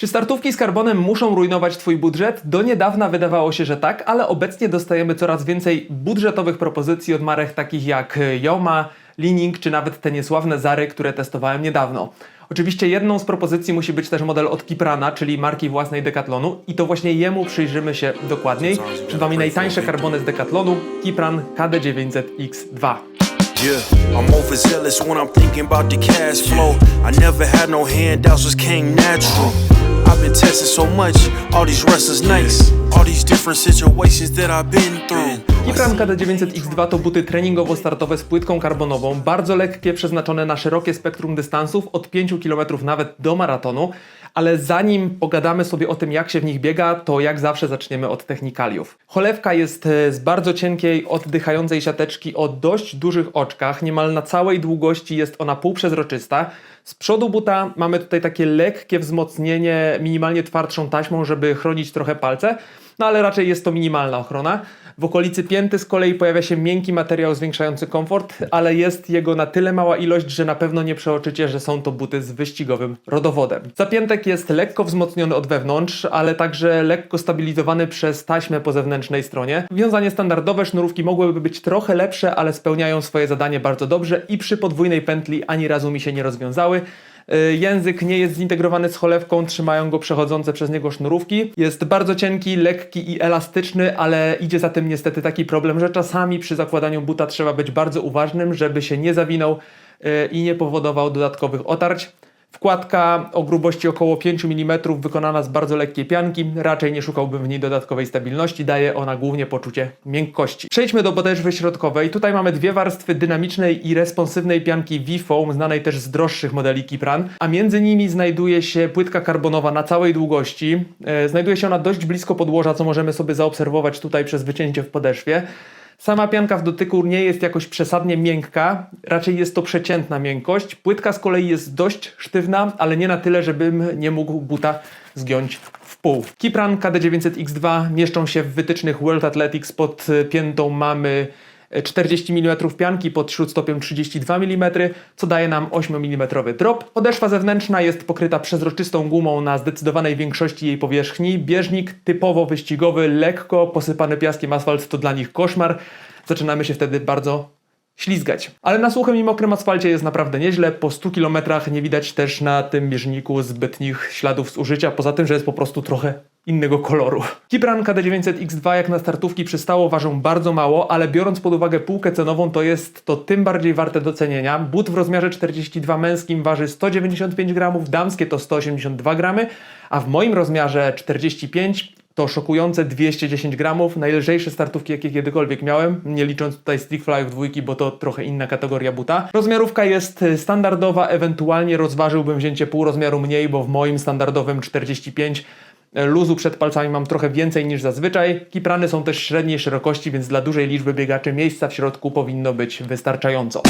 Czy startówki z karbonem muszą rujnować Twój budżet? Do niedawna wydawało się, że tak, ale obecnie dostajemy coraz więcej budżetowych propozycji od marek takich jak Yoma, Lining czy nawet te niesławne Zary, które testowałem niedawno. Oczywiście jedną z propozycji musi być też model od Kiprana, czyli marki własnej Decathlonu i to właśnie jemu przyjrzymy się dokładniej. Przed Wami najtańsze karbony z Decathlonu, Kipran KD900X2. Yeah, I'm overzealous when I'm thinking about the cash flow. I never had no handouts, just came natural. I've been so much, all these all these different situations that I've been through. Kipran KD900X2 to buty treningowo-startowe z płytką karbonową, bardzo lekkie, przeznaczone na szerokie spektrum dystansów, od 5 km nawet do maratonu. Ale zanim pogadamy sobie o tym, jak się w nich biega, to jak zawsze zaczniemy od technikaliów. Cholewka jest e, z bardzo cienkiej, oddychającej siateczki o dość dużych oczkach. Niemal na całej długości jest ona półprzezroczysta. Z przodu buta mamy tutaj takie lekkie wzmocnienie, minimalnie twardszą taśmą, żeby chronić trochę palce. No ale raczej jest to minimalna ochrona. W okolicy pięty z kolei pojawia się miękki materiał zwiększający komfort, ale jest jego na tyle mała ilość, że na pewno nie przeoczycie, że są to buty z wyścigowym rodowodem. Zapiętek jest lekko wzmocniony od wewnątrz, ale także lekko stabilizowany przez taśmę po zewnętrznej stronie. Wiązanie standardowe, sznurówki mogłyby być trochę lepsze, ale spełniają swoje zadanie bardzo dobrze i przy podwójnej pętli ani razu mi się nie rozwiązały. Y, Język nie jest zintegrowany z cholewką, trzymają go przechodzące przez niego sznurówki. Jest bardzo cienki, lekki i elastyczny, ale idzie za tym niestety taki problem, że czasami przy zakładaniu buta trzeba być bardzo uważnym, żeby się nie zawinął y, i nie powodował dodatkowych otarć. Wkładka o grubości około 5 mm, wykonana z bardzo lekkiej pianki. Raczej nie szukałbym w niej dodatkowej stabilności, daje ona głównie poczucie miękkości. Przejdźmy do podeszwy środkowej. Tutaj mamy dwie warstwy dynamicznej i responsywnej pianki V-Foam, znanej też z droższych modeli Kipran, a między nimi znajduje się płytka karbonowa na całej długości. E, Znajduje się ona dość blisko podłoża, co możemy sobie zaobserwować tutaj przez wycięcie w podeszwie. Sama pianka w dotyku nie jest jakoś przesadnie miękka, raczej jest to przeciętna miękkość. Płytka z kolei jest dość sztywna, ale nie na tyle, żebym nie mógł buta zgiąć w pół. Kipran KD900X2 mieszczą się w wytycznych World Athletics. Pod piętą mamy 40 mm pianki, pod śródstopiem 32 mm, co daje nam 8 mm drop. Podeszwa zewnętrzna jest pokryta przezroczystą gumą na zdecydowanej większości jej powierzchni. Bieżnik typowo wyścigowy, lekko posypany piaskiem asfalt to dla nich koszmar. Zaczynamy się wtedy bardzo ślizgać. Ale na suchym i mokrym asfalcie jest naprawdę nieźle. Po 100 km nie widać też na tym bieżniku zbytnich śladów zużycia, poza tym, że jest po prostu trochę innego koloru. Kipran KD900X2 jak na startówki przystało ważą bardzo mało, ale biorąc pod uwagę półkę cenową to jest to tym bardziej warte docenienia. But w rozmiarze 42 męskim waży 195 gramów, damskie to 182 gramy, a w moim rozmiarze 45 to szokujące 210 gramów, najlżejsze startówki jakie kiedykolwiek miałem, nie licząc tutaj Stickflyów dwójki, bo to trochę inna kategoria buta. Rozmiarówka jest standardowa, ewentualnie rozważyłbym wzięcie pół rozmiaru mniej, bo w moim standardowym 45 y, luzu przed palcami mam trochę więcej niż zazwyczaj. Kiprany są też średniej szerokości, więc dla dużej liczby biegaczy miejsca w środku powinno być wystarczająco.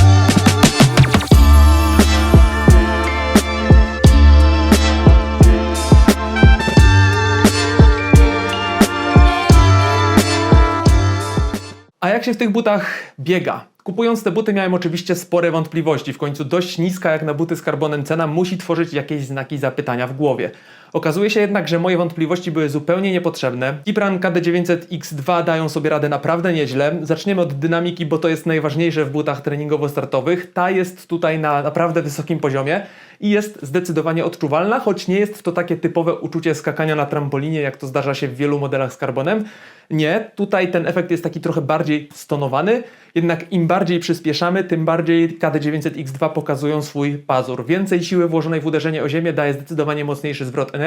A jak się w tych butach biega? Kupując te buty miałem oczywiście spore wątpliwości. W końcu dość niska jak na buty z karbonem cena musi tworzyć jakieś znaki zapytania w głowie. Okazuje się jednak, że moje wątpliwości były zupełnie niepotrzebne. Kipran KD900X2 dają sobie radę naprawdę nieźle. Zaczniemy od dynamiki, bo to jest najważniejsze w butach treningowo-startowych. Ta jest tutaj na naprawdę wysokim poziomie i jest zdecydowanie odczuwalna, choć nie jest to takie typowe uczucie skakania na trampolinie, jak to zdarza się w wielu modelach z karbonem. Nie, tutaj ten efekt jest taki trochę bardziej stonowany, jednak im bardziej przyspieszamy, tym bardziej KD900X2 pokazują swój pazur. Więcej siły włożonej w uderzenie o ziemię daje zdecydowanie mocniejszy zwrot energii.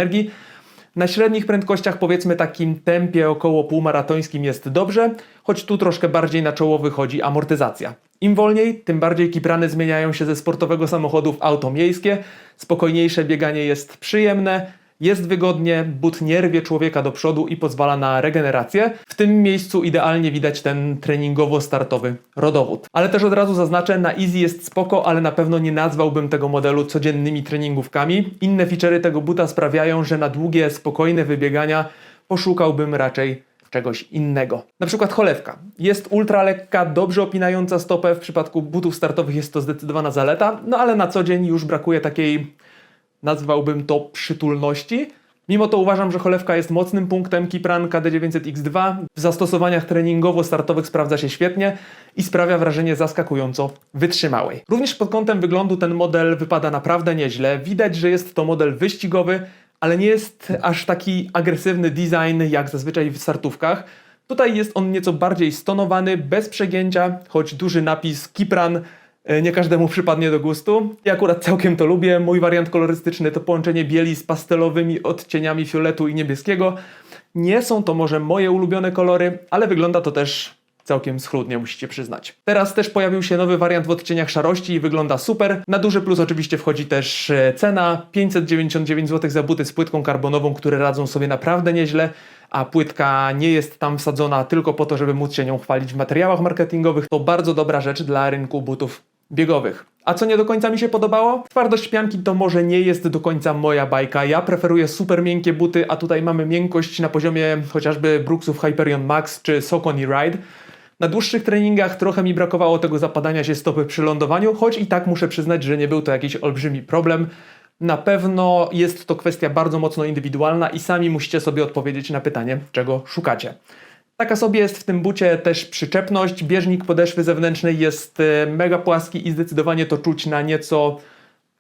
Na średnich prędkościach, powiedzmy takim tempie około półmaratońskim jest dobrze, choć tu troszkę bardziej na czoło wychodzi amortyzacja. Im wolniej, tym bardziej kiprany zmieniają się ze sportowego samochodu w auto miejskie. Spokojniejsze bieganie jest przyjemne, jest wygodnie, but nie rwie człowieka do przodu i pozwala na regenerację. W tym miejscu idealnie widać ten treningowo-startowy rodowód. Ale też od razu zaznaczę, na Easy jest spoko, ale na pewno nie nazwałbym tego modelu codziennymi treningówkami. Inne feature'y tego buta sprawiają, że na długie, spokojne wybiegania poszukałbym raczej czegoś innego. Na przykład cholewka. Jest ultra lekka, dobrze opinająca stopę. W przypadku butów startowych jest to zdecydowana zaleta, no ale na co dzień już brakuje takiej nazwałbym to przytulności, Mimo to uważam, że cholewka jest mocnym punktem Kipran KD900X2. W zastosowaniach treningowo-startowych sprawdza się świetnie i sprawia wrażenie zaskakująco wytrzymałej. Również pod kątem wyglądu ten model wypada naprawdę nieźle. Widać, że jest to model wyścigowy, ale nie jest aż taki agresywny design jak zazwyczaj w startówkach. Tutaj jest on nieco bardziej stonowany, bez przegięcia, choć duży napis Kipran nie każdemu przypadnie do gustu. Ja akurat całkiem to lubię. Mój wariant kolorystyczny to połączenie bieli z pastelowymi odcieniami fioletu i niebieskiego. Nie są to może moje ulubione kolory, ale wygląda to też całkiem schludnie, musicie przyznać. Teraz też pojawił się nowy wariant w odcieniach szarości i wygląda super. Na duży plus oczywiście wchodzi też e, cena 599 zł za buty z płytką karbonową, które radzą sobie naprawdę nieźle, a płytka nie jest tam wsadzona tylko po to, żeby móc się nią chwalić w materiałach marketingowych. To bardzo dobra rzecz dla rynku butów biegowych. A co nie do końca mi się podobało? Twardość pianki to może nie jest do końca moja bajka. Ja preferuję super miękkie buty, a tutaj mamy miękkość na poziomie chociażby Brooksów Hyperion Max czy Socony Ride. Na dłuższych treningach trochę mi brakowało tego zapadania się stopy przy lądowaniu, choć i tak muszę przyznać, że nie był to jakiś olbrzymi problem. Na pewno jest to kwestia bardzo mocno indywidualna i sami musicie sobie odpowiedzieć na pytanie, czego szukacie. Taka sobie jest w tym bucie też przyczepność. Bieżnik podeszwy zewnętrznej jest e, mega płaski i zdecydowanie to czuć na nieco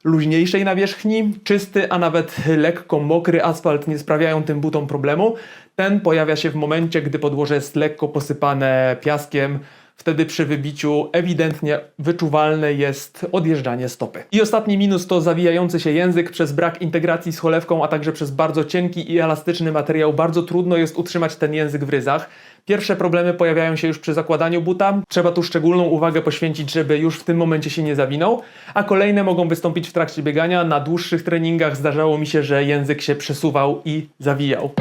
luźniejszej nawierzchni. Czysty, a nawet lekko mokry asfalt nie sprawiają tym butom problemu. Ten pojawia się w momencie, gdy podłoże jest lekko posypane piaskiem. Wtedy przy wybiciu ewidentnie wyczuwalne jest odjeżdżanie stopy. I ostatni minus to zawijający się język przez brak integracji z cholewką, a także przez bardzo cienki i elastyczny materiał. Bardzo trudno jest utrzymać ten język w ryzach. Pierwsze problemy pojawiają się już przy zakładaniu buta. Trzeba tu szczególną uwagę poświęcić, żeby już w tym momencie się nie zawinął, a kolejne mogą wystąpić w trakcie biegania. Na dłuższych treningach zdarzało mi się, że język się przesuwał i zawijał.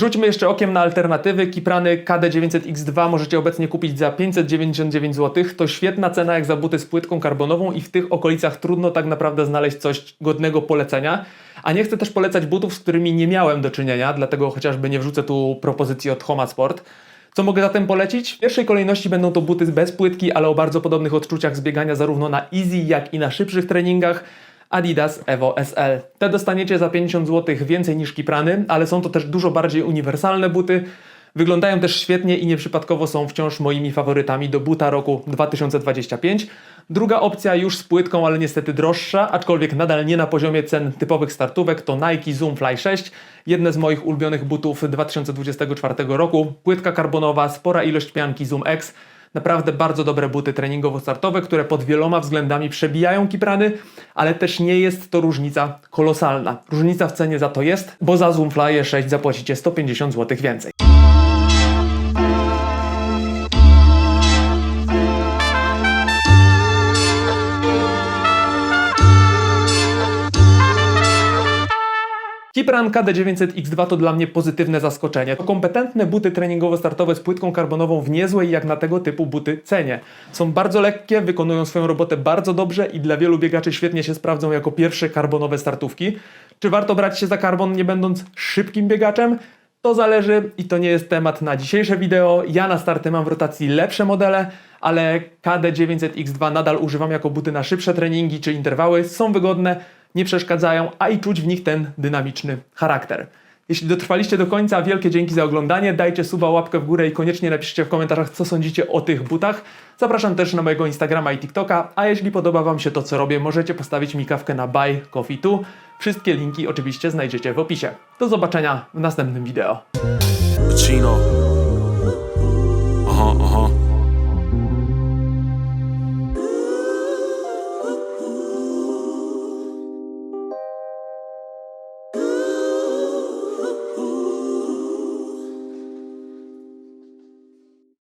Rzućmy jeszcze okiem na alternatywy. Kiprany KD900X2 możecie obecnie kupić za 599 zł. To świetna cena jak za buty z płytką karbonową i w tych okolicach trudno tak naprawdę znaleźć coś godnego polecenia. A nie chcę też polecać butów, z którymi nie miałem do czynienia, dlatego chociażby nie wrzucę tu propozycji od Homa Sport. Co mogę zatem polecić? W pierwszej kolejności będą to buty bez płytki, ale o bardzo podobnych odczuciach zbiegania zarówno na easy, jak i na szybszych treningach. Adidas Evo SL. Te dostaniecie za 50 zł więcej niż Kiprany, ale są to też dużo bardziej uniwersalne buty. Wyglądają też świetnie i nieprzypadkowo są wciąż moimi faworytami do buta roku 2025. Druga opcja już z płytką, ale niestety droższa, aczkolwiek nadal nie na poziomie cen typowych startówek, to Nike Zoom Fly 6. Jedne z moich ulubionych butów 2024 roku. Płytka karbonowa, spora ilość pianki Zoom X. Naprawdę bardzo dobre buty treningowo-startowe, które pod wieloma względami przebijają kiprany, ale też nie jest to różnica kolosalna. Różnica w cenie za to jest, bo za Zoomfly 6 zapłacicie 150 zł więcej. Kipran KD900X2 to dla mnie pozytywne zaskoczenie. To kompetentne buty treningowo-startowe z płytką karbonową w niezłej jak na tego typu buty cenie. Są bardzo lekkie, wykonują swoją robotę bardzo dobrze i dla wielu biegaczy świetnie się sprawdzą jako pierwsze karbonowe startówki. Czy warto brać się za karbon nie będąc szybkim biegaczem? To zależy i to nie jest temat na dzisiejsze wideo. Ja na starty mam w rotacji lepsze modele, ale KD900X2 nadal używam jako buty na szybsze treningi czy interwały. Są wygodne, nie przeszkadzają, a i czuć w nich ten dynamiczny charakter. Jeśli dotrwaliście do końca, wielkie dzięki za oglądanie. Dajcie suba, łapkę w górę i koniecznie napiszcie w komentarzach, co sądzicie o tych butach. Zapraszam też na mojego Instagrama i TikToka, a jeśli podoba Wam się to, co robię, możecie postawić mi kawkę na Buy Coffee Tu. Wszystkie linki oczywiście znajdziecie w opisie. Do zobaczenia w następnym wideo. Pacino.